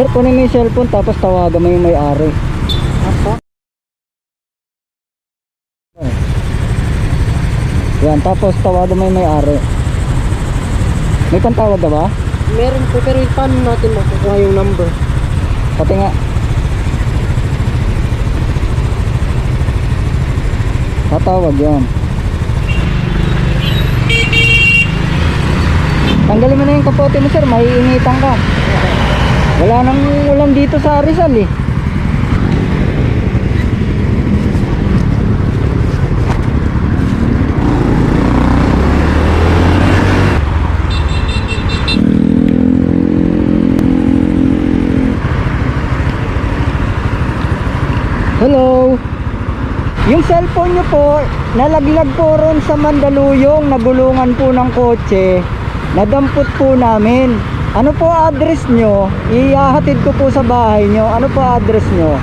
Sir, kunin mo yung cellphone tapos tawagan mo yung may-ari. Apo. Yan, tapos tawagan mo yung may-ari. May pantawad na ba? Meron po, pero paano natin makukuha yung number? Pati nga. Tatawag yan. Tanggalin mo na yung kapote mo sir, maiinitan ka. Wala nang ulan dito sa Rizal eh. Hello. Yung cellphone nyo po, nalaglag po ron sa Mandaluyong, nagulungan po ng kotse. Nadampot po namin. Ano po address nyo? Ihahatid ko po sa bahay nyo. Ano po address nyo?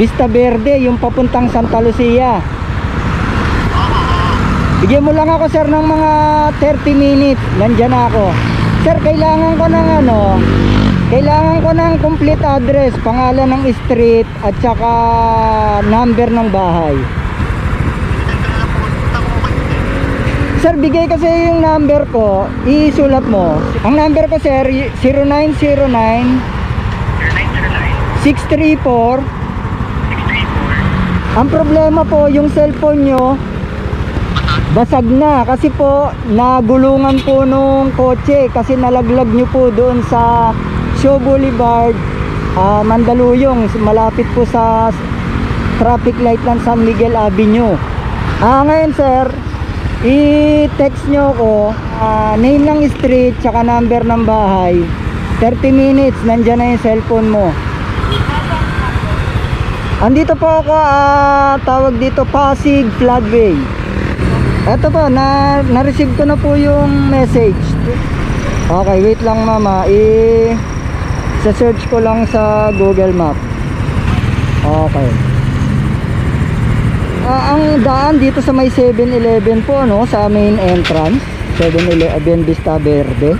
Vista Verde, yung papuntang Santa Lucia. Bigyan mo lang ako sir ng mga 30 minutes. Nandyan na ako. Sir, kailangan ko ng ano, kailangan ko ng complete address, pangalan ng street at saka number ng bahay. Sir, bigay kasi yung number ko, isulat mo. Ang number ko sir, y- 0909 634 Ang problema po, yung cellphone nyo, basag na. Kasi po nagulungan po nung kotse. Kasi nalaglag nyo po doon sa Show Boulevard ah, Mandaluyong. Malapit po sa traffic light ng San Miguel Avenue. Ah ngayon sir i-text nyo ko ah, name ng street tsaka number ng bahay 30 minutes nandyan na yung cellphone mo andito po ako ah, tawag dito Pasig Floodway Eto po, na, na-receive ko na po yung message. Okay, wait lang mama. I sa search ko lang sa Google Map. Okay. Ah, ang daan dito sa may 7-Eleven po no, sa main entrance. 7-Eleven Vista Verde.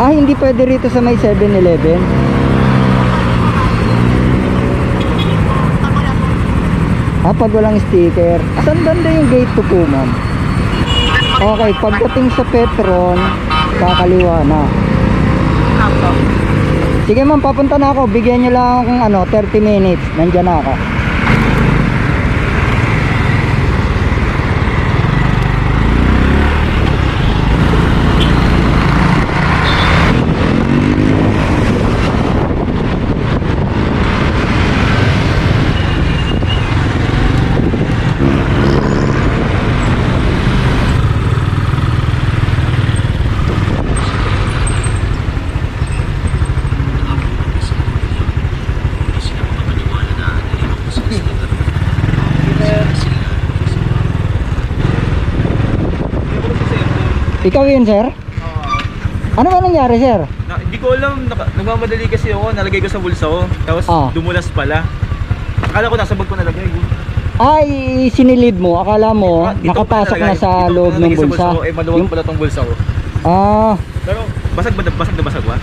Ah, hindi pwede rito sa may 7-Eleven. Ah, pag walang sticker. Saan banda yung gate to po, ma'am? Okay, pagdating sa Petron, kakaliwa na. Apo. Sige ma'am, papunta na ako. Bigyan nyo lang ano, 30 minutes. Nandyan na ako. Ikaw yun, sir? Ano ba nangyari, sir? Na, hindi ko alam, nagmamadali kasi ako, nalagay ko sa bulsa ko. Tapos Ah. dumulas pala. Akala ko nasa bag ko nalagay. Ay, sinilid mo. Akala mo, Ah, nakapasok na sa Dito loob ng nalagay sa bulsa. ko. Eh, maluwag Yung- pala tong bulsa ko. Ah, Pero basag ba, basag na basag ba?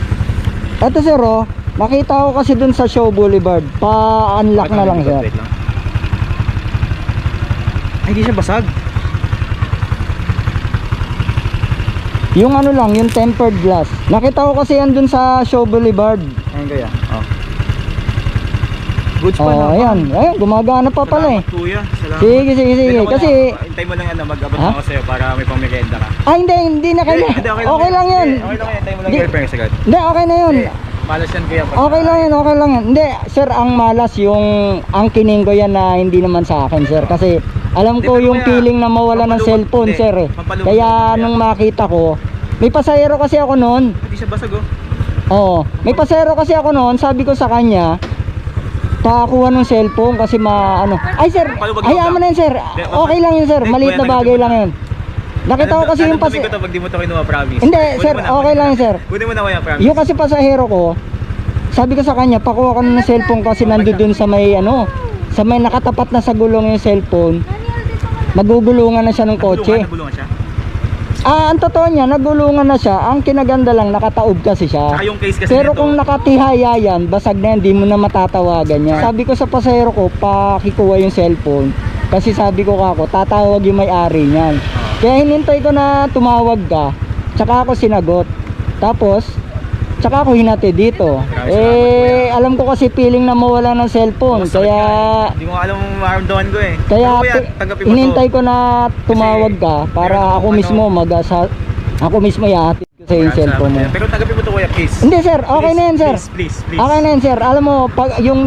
eto sir, oh. Nakita ko kasi dun sa Show Boulevard. Pa-unlock na lang, sir. Lang. Ay, hindi siya basag. Yung ano lang, yung tempered glass. Nakita ko kasi yan dun sa Show Boulevard. Ayun kaya. Oh. Goods pa Oh, na. ayan. Ayan, gumagana pa pala eh. Salamat, kuya. Salamat. Sige, sige, sige. Hindi, Kasi, na- Hintay mo lang yan na mag-abot Ha? ako sa'yo para may pang-merienda ka. ah hindi, hindi na kayo. Hindi, hindi, Okay lang yan. Hindi, Okay lang yan. Hintay mo lang Di- girlfriend sagad. Hindi, okay na yun. Hindi, Malas yan kuya. pag- Okay lang yan, okay lang yan. Hindi, sir, ang malas yung ang kining ko yan na hindi naman sa akin, sir. Kasi alam ko yung feeling na mawala ng cellphone, sir. Eh. Kaya nung makita ko, may pasahero kasi ako noon. Hindi siya basag oh. Oo, may pasahero kasi ako noon. Sabi ko sa kanya, pakakuha ng cellphone kasi ma ano. Ay sir, hayaan mo na yun, sir. Okay lang yun, sir. Maliit na bagay lang yun. Nakita ko kasi yung pas... pasahero. ko to pag di mo to kinuha, promise. Hindi, sir, okay lang yun, sir. Kunin mo na kuya, promise. Yung kasi pasahero ko, sabi ko sa kanya, pakuha ko na ng cellphone kasi nandoon dun sa may ano, sa may nakatapat na sa gulong yung cellphone. Magugulungan na siya ng kotse. Nagulungan, siya. Ah, ang totoo niya, nagulungan na siya. Ang kinaganda lang, nakataob kasi siya. Saka yung case kasi Pero nito, kung nakatihaya yan, basag na yan, di mo na matatawagan yan. Sabi ko sa pasahero ko, pakikuha yung cellphone. Kasi sabi ko kako, tatawag yung may-ari niyan. Kaya hinintay ko na tumawag ka, tsaka ako sinagot. Tapos, tsaka ako hinati dito. Eh, alam ko kasi feeling na mawala ng cellphone. masakit Kaya, eh. Hindi mo alam ang maramdaman ko eh. kaya Pero kuya, tanggapin mo hinintay to. ko na tumawag ka para meron ako akong mismo ano- mag ako mismo ihatid ko sa yung cellphone mo. Pero tanggapin mo to kuya, please. Hindi sir, okay Please, na yan sir. Please, please, please. Okay na yan sir. Alam mo, pag yung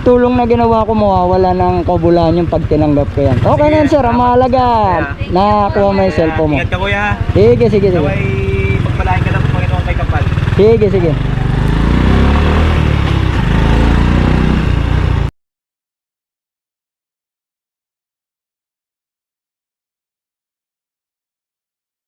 tulong na ginawa ko mawawala ng kabulan yung pag tinanggap ko yan. Okay na yan sir, ang mahalaga nakuha mo yung cellphone mo. Ingat ka kuya. Sige, sige, sige. Naway Sige, sige.